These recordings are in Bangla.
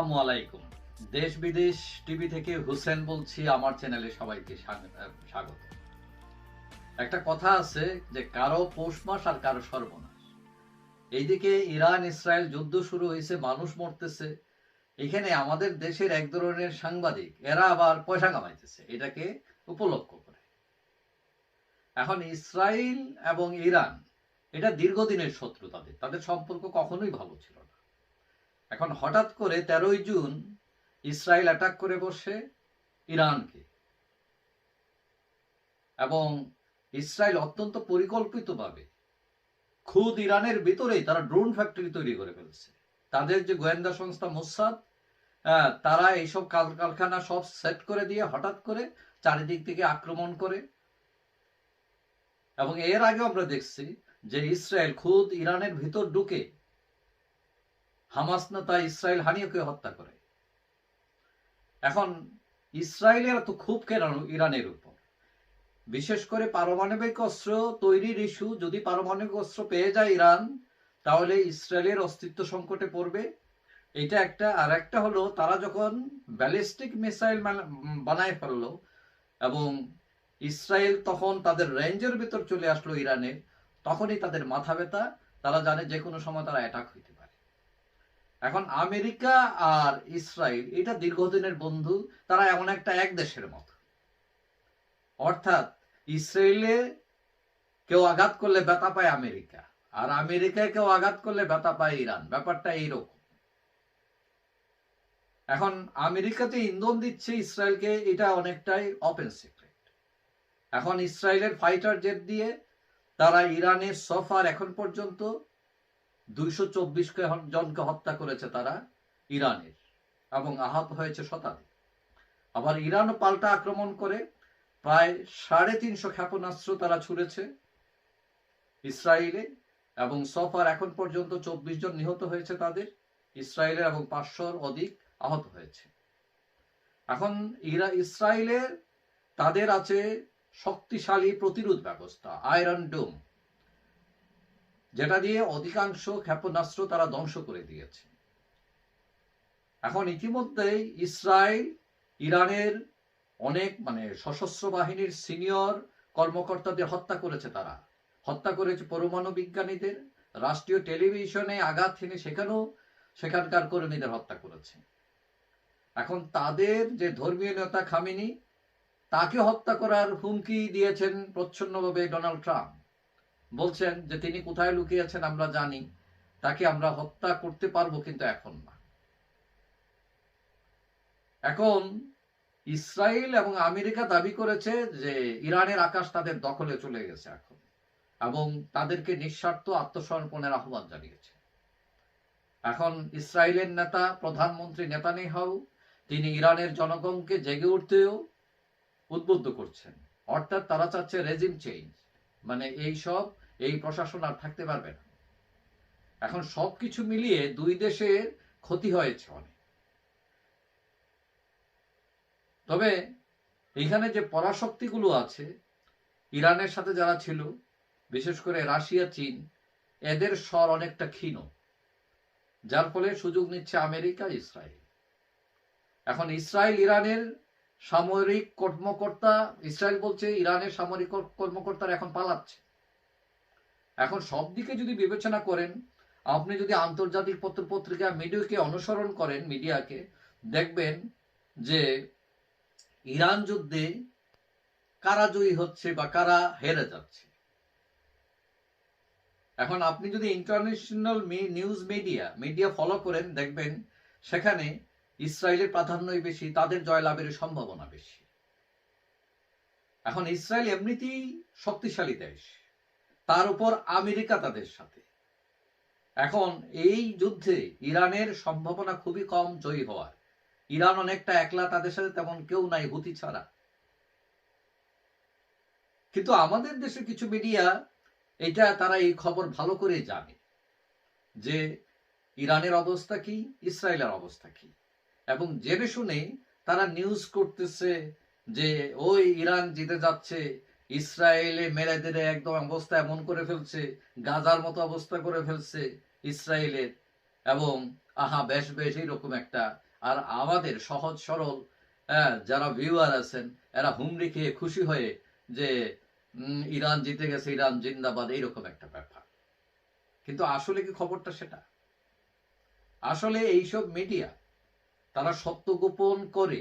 আসসালামু আলাইকুম। দেশ বিদেশ টিভি থেকে হুসেন বলছি, আমার চ্যানেলে সবাইকে স্বাগত। একটা কথা আছে যে, কারও পৌষ মাস আর কারও সর্বনাশ। এইদিকে ইরান, ইসরায়েল যুদ্ধ শুরু হয়েছে, মানুষ মরতেছে। এখানে আমাদের দেশের এক ধরনের সাংবাদিক, এরা আবার পয়সা কামাইতেছে, এটাকে উপলক্ষ করে। এখন ইসরায়েল এবং ইরান, এটা দীর্ঘদিনের শত্রু তাদের। তাদের সম্পর্ক কখনোই ভালো ছিল এখন হঠাৎ করে তেরোই জুন ইসরায়েল অ্যাটাক করে বসে ইরানকে। এবং ইসরায়েল অত্যন্ত পরিকল্পিতভাবে খুদ ইরানের ভিতরেই তারা ড্রোন ফ্যাক্টরি তৈরি করে ফেলছে। তাদের যে গোয়েন্দা সংস্থা মোসাদ তারা এইসব কারখানা সব সেট করে দিয়ে হঠাৎ করে চারিদিক থেকে আক্রমণ করে। এবং এর আগেও আমরা দেখছি যে ইসরায়েল খুদ ইরানের ভিতর ঢুকে হামাস নেতা ইসরায়েল হানিয়কে হত্যা করে। এখন ইসরায়েলের তো খুব কেন ইরানের উপর। বিশেষ করে পারমাণবিক অস্ত্র তৈরির ইস্যু, যদি পারমাণবিক অস্ত্র পেয়ে যায় ইরান, তাহলে ইসরায়েলের অস্তিত্ব সংকটে পড়বে। এটা একটা, আর একটা হলো, তারা যখন ব্যালিস্টিক মিসাইল বানায় ফেলল এবং ইসরায়েল তখন তাদের রেঞ্জের ভিতর চলে আসলো ইরানের তখনই তাদের মাথা ব্যথা। তারা জানে যে কোনো সময় তারা অ্যাটাক হইতে পারে। এখন আমেরিকা আর ইসরায়েল এটা দীর্ঘদিনের বন্ধু, তারা এমন একটা এক দেশের মতো। অর্থাৎ ইসরায়েলে কেউ আঘাত করলে ব্যথা পায় আমেরিকা, আর আমেরিকায় কেউ আঘাত করলে ব্যথা পায় ইরান। ব্যাপারটা এইরকম। এখন আমেরিকাতে ইন্ধন দিচ্ছে ইসরায়েলকে এটা অনেকটাই ওপেন সিক্রেট এখন ইসরায়েলের ফাইটার জেট দিয়ে তারা ইরানের সফার এখন পর্যন্ত দুইশো চব্বিশ জনকে হত্যা করেছে তারা ইরানের এবং আহত হয়েছে শতাধিক। আবার ইরানও পাল্টা আক্রমণ করে প্রায় সাড়ে তিনশো ক্ষেপণাস্ত্র তারা ছুড়েছে ইসরায়েলে এবং সফার এখন পর্যন্ত চব্বিশ জন নিহত হয়েছে তাদের, ইসরায়েলের এবং পাঁচশোর অধিক আহত হয়েছে। এখন ইরা ইসরায়েলের তাদের আছে শক্তিশালী প্রতিরোধ ব্যবস্থা, আয়রন ডোম। যেটা দিয়ে অধিকাংশ ক্ষেপণাস্ত্র তারা ধ্বংস করে দিয়েছে। এখন ইতিমধ্যেই ইসরায়েল, ইরানের অনেক মানে সশস্ত্র বাহিনীর সিনিয়র কর্মকর্তাদের হত্যা করেছে তারা। হত্যা করেছে পরমাণু বিজ্ঞানীদের, রাষ্ট্রীয় টেলিভিশনে আঘাত হেনে সেখানেও সেখানকার কর্মীদের হত্যা করেছে। এখন তাদের যে ধর্মীয় নেতা খামিনি, তাকে হত্যা করার হুমকি দিয়েছেন প্রচ্ছন্নভাবে ডোনাল্ড ট্রাম্প। বলছেন যে তিনি কোথায় লুকিয়েছেন আমরা জানি, তাকে আমরা হত্যা করতে পারব কিন্তু এখন না। এখন ইসরায়েল এবং আমেরিকা দাবি করেছে যে ইরানের আকাশ তাদের দখলে চলে গেছে এখন এবং তাদেরকে নিঃস্বার্থ আত্মসমর্পণের আহ্বান জানিয়েছে। এখন ইসরায়েলের নেতা, প্রধানমন্ত্রী নেতানিয়াহু, তিনি ইরানের জনগণকে জেগে উঠতেও উদ্বুদ্ধ করছেন। অর্থাৎ তারা চাচ্ছে রেজিম চেঞ্জ মানে এই সব, এই প্রশাসন আর থাকতে পারবে না। এখন সবকিছু মিলিয়ে দুই দেশের ক্ষতি হয়েছে অনেক। তবে এখানে যে পরাশক্তিগুলো আছে, ইরানের সাথে যারা ছিল, বিশেষ করে রাশিয়া, চীন, এদের স্বর অনেকটা ক্ষীণ। যার ফলে সুযোগ নিচ্ছে আমেরিকা, ইসরায়েল। এখন ইসরায়েল, ইরানের সামরিক কর্মকর্তা, ইসরায়েল বলছে ইরানের সামরিক কর- কর্মকর্তারা এখন পালাচ্ছে। এখন সব দিকে যদি বিবেচনা করেন, আপনি যদি আন্তর্জাতিক পত্র পত্রিকা মিডিয়াকে অনুসরণ করেন, মিডিয়াকে, দেখবেন যে ইরান যুদ্ধে কারা জয়ী হচ্ছে বা কারা হেরে যাচ্ছে। এখন আপনি যদি international news media media follow করেন, দেখবেন সেখানে ইসরায়েলের প্রাধান্যই বেশি, তাদের জয়লাভের সম্ভাবনা বেশি। এখন ইসরায়েল এমনিতেই শক্তিশালী দেশ। তার উপর আমেরিকা তাদের সাথে। এখন এই যুদ্ধে ইরানের সম্ভাবনা খুবই কম জয়ী হওয়ার। ইরান অনেকটা একলা তাদের সাথে তেমন কেউ নাই, হুতি ছাড়া। কিন্তু আমাদের দেশে কিছু মিডিয়া এটা তারা এই খবর ভালো করে জানে যে ইরানের অবস্থা কি, ইসরায়েলের অবস্থা কি। এবং জেনে শুনে তারা নিউজ করতেছে যে ওই ইরান জিতে যাচ্ছে ইসরায়েলে মেরে দেরে একদম অবস্থা এমন করে ফেলছে গাজার মতো অবস্থা করে ফেলছে ইসরায়েলের এবং আহা বেশ বেশ এইরকম একটা। আর আমাদের সহজ সরল হ্যাঁ, যারা ভিউয়ার আছেন এরা হুমড়ি খেয়ে খুশি হয়ে যে ইরান জিতে গেছে ইরান জিন্দাবাদ এইরকম একটা ব্যাপার। কিন্তু আসলে কি খবরটা সেটা? আসলে এইসব মিডিয়া তারা সত্য গোপন করে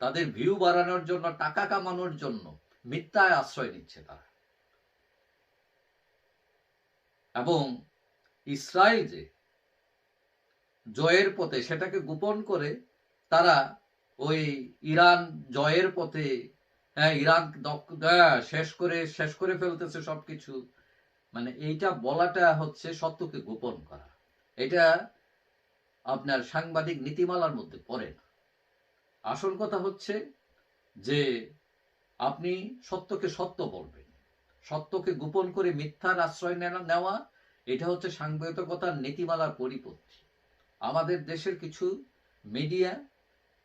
তাদের ভিউ বাড়ানোর জন্য টাকা কামানোর জন্য মিথ্যায় আশ্রয় নিচ্ছে তারা। এবং ইসরায়েল যে জয়ের পথে সেটাকে গোপন করে তারা ওই ইরান জয়ের পথে হ্যাঁ ইরান হ্যাঁ, শেষ করে শেষ করে ফেলতেছে সবকিছু। মানে এইটা বলাটা হচ্ছে সত্যকে গোপন করা। এটা আপনার সাংবাদিক নীতিমালার মধ্যে পড়ে না আসল কথা হচ্ছে যে, আপনি সত্যকে সত্য বলবেন। সত্যকে গোপন করে মিথ্যার আশ্রয় নেওয়া- এটা হচ্ছে সাংবাদিকতার নীতিমালার পরিপন্থী। আমাদের দেশের কিছু মিডিয়া,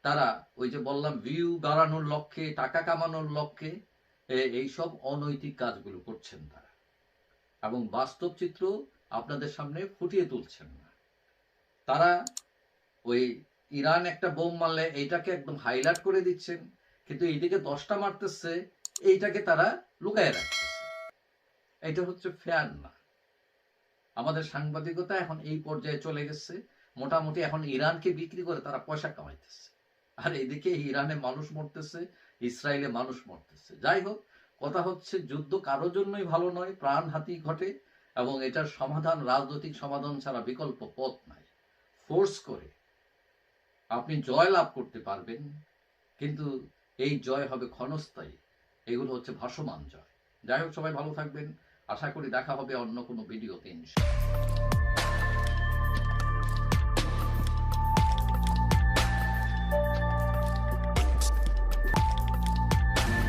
তারা ওই যে বললাম, ভিউ বাড়ানোর লক্ষ্যে, টাকা কামানোর লক্ষ্যে এইসব অনৈতিক কাজগুলো করছেন তারা। এবং বাস্তব চিত্র আপনাদের সামনে ফুটিয়ে তুলছেন না। তারা ওই ইরান একটা বোম মারলে এইটাকে একদম হাইলাইট করে দিচ্ছেন, কিন্তু এইদিকে দশটা মারতেছে, এইটাকে তারা লুকায় রাখতেছে। এটা হচ্ছে ফেয়ার না। আমাদের সাংবাদিকতা এখন এই পর্যায়ে চলে গেছে। মোটামুটি এখন ইরানকে বিক্রি করে তারা পয়সা কামাইতেছে। আর এদিকে ইরানে মানুষ মরতেছে, ইসরায়েলে মানুষ মরতেছে। যাই হোক, কথা হচ্ছে যুদ্ধ কারোর জন্যই ভালো নয়, প্রাণ হাতি ঘটে, এবং এটার সমাধান, রাজনৈতিক সমাধান ছাড়া বিকল্প পথ নাই। ফোর্স করে আপনি জয় লাভ করতে পারবেন, কিন্তু এই জয় হবে ক্ষণস্থায়ী। এগুলো হচ্ছে ভাসমান জয়। যাই হোক, সবাই ভালো থাকবেন। আশা করি দেখা হবে অন্য কোনো ভিডিওতে, ইনশাআল্লাহ।